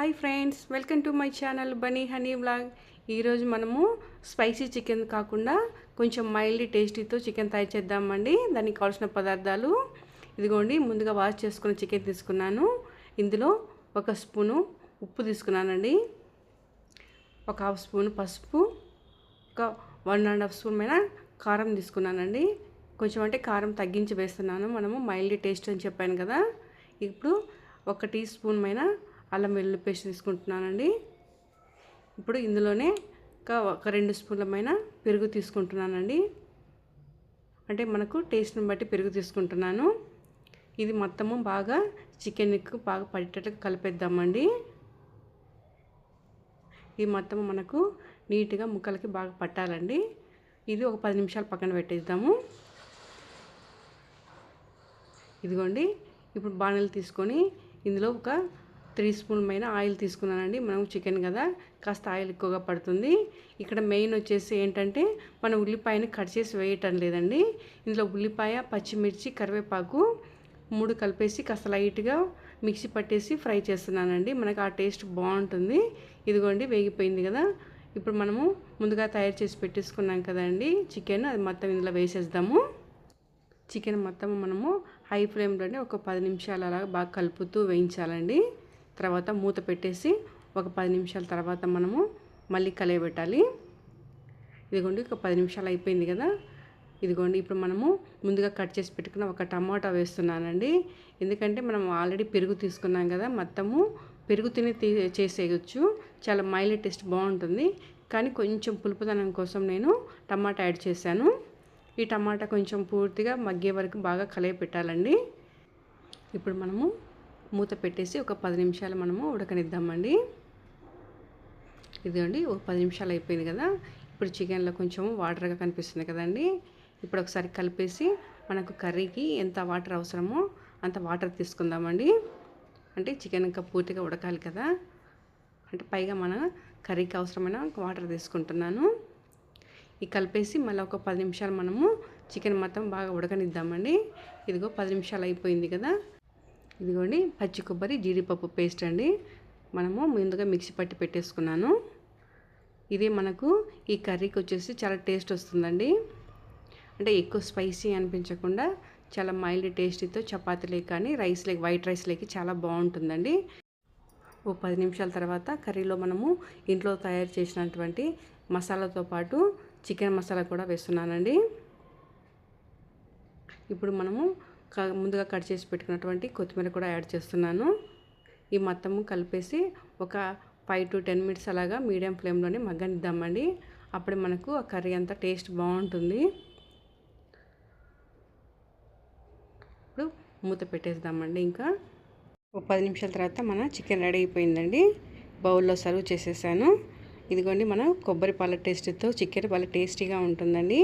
Hi friends welcome to my channel bunny honey blog ఈరోజు మనము spicy chicken కాకుండా కొంచెం మైల్డ్ టేస్టీతో చికెన్ తయారు చేద్దామండి. దానికి కావాల్సిన పదార్థాలు ఇదిగోండి ముందుగా వాష్ చేసుకున్న చికెన్ తీసుకున్నాను. ఇందులో ఒక స్పూను ఉప్పు తీసుకున్నానండి. ఒక హాఫ్ స్పూన్ పసుపు ఒక వన్ అండ్ హాఫ్ స్పూన్ మీద కారం తీసుకున్నానండి. కొంచెం అంటే కారం తగ్గించి వేస్తున్నాను. మనము మైల్డ్ టేస్ట్ అని చెప్పాను కదా. ఇప్పుడు ఒక టీ స్పూన్ పైన అల్లం వెల్లుల్లి పేస్ట్ తీసుకుంటున్నానండి. ఇప్పుడు ఇందులోనే ఒక ఒక రెండు స్పూన్లమైన పెరుగు తీసుకుంటున్నానండి. అంటే మనకు టేస్ట్ని బట్టి పెరుగు తీసుకుంటున్నాను. ఇది మొత్తము బాగా చికెన్కి బాగా పడేటట్లు కలిపేద్దామండి. ఇది మొత్తం మనకు నీట్గా ముక్కలకి బాగా పట్టాలండి. ఇది ఒక పది నిమిషాలు పక్కన పెట్టేద్దాము. ఇదిగోండి. ఇప్పుడు బాణలు తీసుకొని ఇందులో ఒక త్రీ స్పూన్ పైన ఆయిల్ తీసుకున్నానండి. మనం చికెన్ కదా కాస్త ఆయిల్ ఎక్కువగా పడుతుంది. ఇక్కడ మెయిన్ వచ్చేసి ఏంటంటే మనం ఉల్లిపాయని కట్ చేసి వేయటం లేదండి. ఇందులో ఉల్లిపాయ పచ్చిమిర్చి కరివేపాకు మూడు కలిపేసి కాస్త లైట్గా మిక్సీ పట్టేసి ఫ్రై చేస్తున్నానండి. మనకు ఆ టేస్ట్ బాగుంటుంది. ఇదిగోండి వేగిపోయింది కదా. ఇప్పుడు మనము ముందుగా తయారు చేసి పెట్టేసుకున్నాం కదండి చికెన్. అది మొత్తం ఇందులో వేసేద్దాము. చికెన్ మొత్తం మనము హై ఫ్లేమ్లోనే ఒక పది నిమిషాలు అలా బాగా కలుపుతూ వేయించాలండి. తర్వాత మూత పెట్టేసి ఒక పది నిమిషాల తర్వాత మనము మళ్ళీ కలియబెట్టాలి. ఇదిగోండి ఒక పది నిమిషాలు అయిపోయింది కదా. ఇదిగోండి ఇప్పుడు మనము ముందుగా కట్ చేసి పెట్టుకున్న ఒక టమాటా వేస్తున్నానండి. ఎందుకంటే మనం ఆల్రెడీ పెరుగు తీసుకున్నాం కదా మొత్తము పెరుగు తిని చేసేయచ్చు. చాలా మైల్డ్ టేస్ట్ బాగుంటుంది. కానీ కొంచెం పులుపుదనం కోసం నేను టమాటా యాడ్ చేశాను. ఈ టమాటా కొంచెం పూర్తిగా మగ్గే వరకు బాగా కలియ పెట్టాలండి ఇప్పుడు మనము మూత పెట్టేసి ఒక పది నిమిషాలు మనము ఉడకనిద్దామండి. ఇదిగోండి ఒక పది నిమిషాలు అయిపోయింది కదా. ఇప్పుడు చికెన్లో కొంచెం వాటర్గా కనిపిస్తుంది కదండి. ఇప్పుడు ఒకసారి కలిపేసి మనకు కర్రీకి ఎంత వాటర్ అవసరమో అంత వాటర్ తీసుకుందామండి. అంటే చికెన్ ఇంకా పూర్తిగా ఉడకాలి కదా. అంటే పైగా మన కర్రీకి అవసరమైన వాటర్ తీసుకుంటున్నాను. ఈ కలిపేసి మళ్ళీ ఒక పది నిమిషాలు మనము చికెన్ మొత్తం బాగా ఉడకనిద్దామండి. ఇదిగో పది నిమిషాలు అయిపోయింది కదా. ఇదిగోండి పచ్చి కొబ్బరి జీడిపప్పు పేస్ట్ అండి. మనము ముందుగా మిక్సీ పట్టి పెట్టేసుకున్నాను. ఇది మనకు ఈ కర్రీకి వచ్చేసి చాలా టేస్ట్ వస్తుందండి. అంటే ఎక్కువ స్పైసీ అనిపించకుండా చాలా మైల్డ్ టేస్టీతో చపాతీలే కానీ రైస్ లేక వైట్ రైస్ లేకి చాలా బాగుంటుందండి. ఓ పది నిమిషాల తర్వాత కర్రీలో మనము ఇంట్లో తయారు చేసినటువంటి మసాలాతో పాటు చికెన్ మసాలా కూడా వేస్తున్నానండి. ఇప్పుడు మనము ముందుగా కట్ చేసి పెట్టుకున్నటువంటి కొత్తిమీర కూడా యాడ్ చేస్తున్నాను. ఈ మొత్తము కలిపేసి ఒక ఫైవ్ టు టెన్ మినిట్స్ అలాగా మీడియం ఫ్లేమ్లోనే మగ్గనిద్దామండి. అప్పుడు మనకు ఆ కర్రీ అంతా టేస్ట్ బాగుంటుంది. ఇప్పుడు మూత పెట్టేద్దామండి ఇంకా. ఒక పది నిమిషాల తర్వాత మన చికెన్ రెడీ అయిపోయిందండి. బౌల్లో సర్వ్ చేసేసాను. ఇదిగోండి మన కొబ్బరి పాల టేస్ట్తో చికెన్ పాల టేస్టీగా ఉంటుందండి.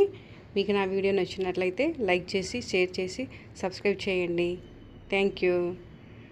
మీకు నా వీడియో నచ్చినట్లయితే లైక్ చేసి షేర్ చేసి సబ్స్క్రైబ్ చేయండి. Thank you.